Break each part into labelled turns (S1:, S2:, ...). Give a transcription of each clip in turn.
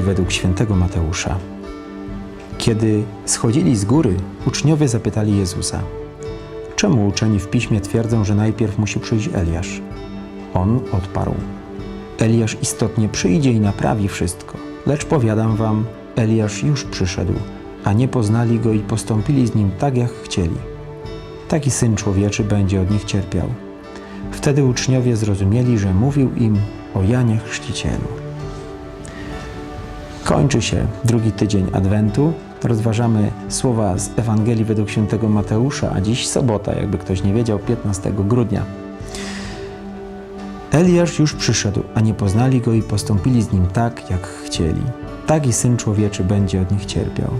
S1: Ewangelii według świętego Mateusza. Kiedy schodzili z góry, uczniowie zapytali Jezusa: Czemu uczeni w piśmie twierdzą, że najpierw musi przyjść Eliasz? On odparł: Eliasz istotnie przyjdzie i naprawi wszystko. Lecz powiadam wam, Eliasz już przyszedł, a nie poznali go i postąpili z nim tak, jak chcieli. Taki syn człowieczy będzie od nich cierpiał. Wtedy uczniowie zrozumieli, że mówił im o Janie Chrzcicielu. Kończy się drugi tydzień Adwentu. Rozważamy słowa z Ewangelii według świętego Mateusza, a dziś sobota, jakby ktoś nie wiedział, 15 grudnia. Eliasz już przyszedł, a nie poznali go i postąpili z nim tak, jak chcieli. Tak i syn człowieczy będzie od nich cierpiał.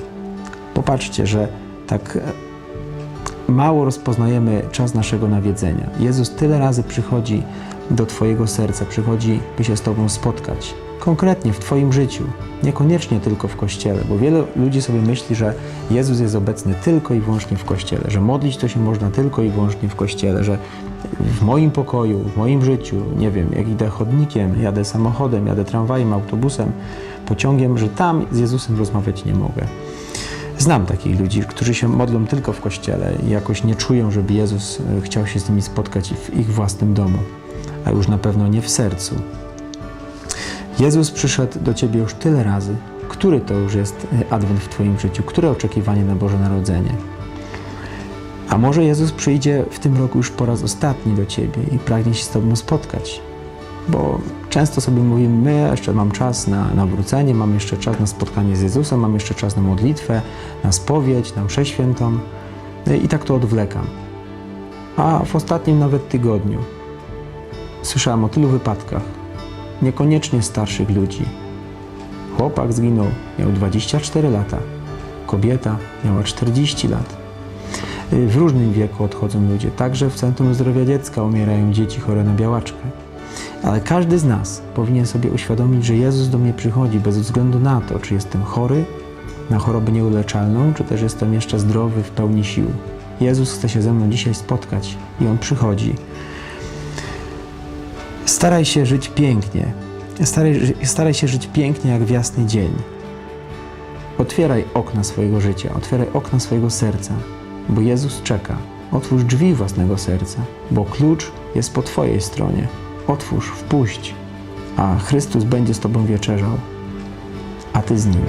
S1: Popatrzcie, że tak e, mało rozpoznajemy czas naszego nawiedzenia. Jezus tyle razy przychodzi do Twojego serca, przychodzi, by się z Tobą spotkać. Konkretnie w Twoim życiu, niekoniecznie tylko w kościele, bo wiele ludzi sobie myśli, że Jezus jest obecny tylko i wyłącznie w kościele, że modlić to się można tylko i wyłącznie w kościele, że w moim pokoju, w moim życiu, nie wiem, jak idę chodnikiem, jadę samochodem, jadę tramwajem, autobusem, pociągiem, że tam z Jezusem rozmawiać nie mogę. Znam takich ludzi, którzy się modlą tylko w kościele i jakoś nie czują, żeby Jezus e, chciał się z nimi spotkać w ich własnym domu, a już na pewno nie w sercu. Jezus przyszedł do ciebie już tyle razy. Który to już jest e, adwent w Twoim życiu? Które oczekiwanie na Boże Narodzenie? A może Jezus przyjdzie w tym roku już po raz ostatni do ciebie i pragnie się z Tobą spotkać? Bo często sobie mówimy, my jeszcze mam czas na nawrócenie, mam jeszcze czas na spotkanie z Jezusem, mam jeszcze czas na modlitwę, na spowiedź, na mszę świętą No i tak to odwlekam. A w ostatnim nawet tygodniu słyszałem o tylu wypadkach, niekoniecznie starszych ludzi. Chłopak zginął, miał 24 lata, kobieta miała 40 lat. W różnym wieku odchodzą ludzie, także w Centrum Zdrowia Dziecka umierają dzieci chore na białaczkę. Ale każdy z nas powinien sobie uświadomić, że Jezus do mnie przychodzi bez względu na to, czy jestem chory na chorobę nieuleczalną, czy też jestem jeszcze zdrowy w pełni sił. Jezus chce się ze mną dzisiaj spotkać i On przychodzi. Staraj się żyć pięknie. Staraj, staraj się żyć pięknie jak w jasny dzień. Otwieraj okna swojego życia, otwieraj okna swojego serca, bo Jezus czeka. Otwórz drzwi własnego serca, bo klucz jest po Twojej stronie. Otwórz, wpuść, a Chrystus będzie z Tobą wieczerzał, a Ty z Nim.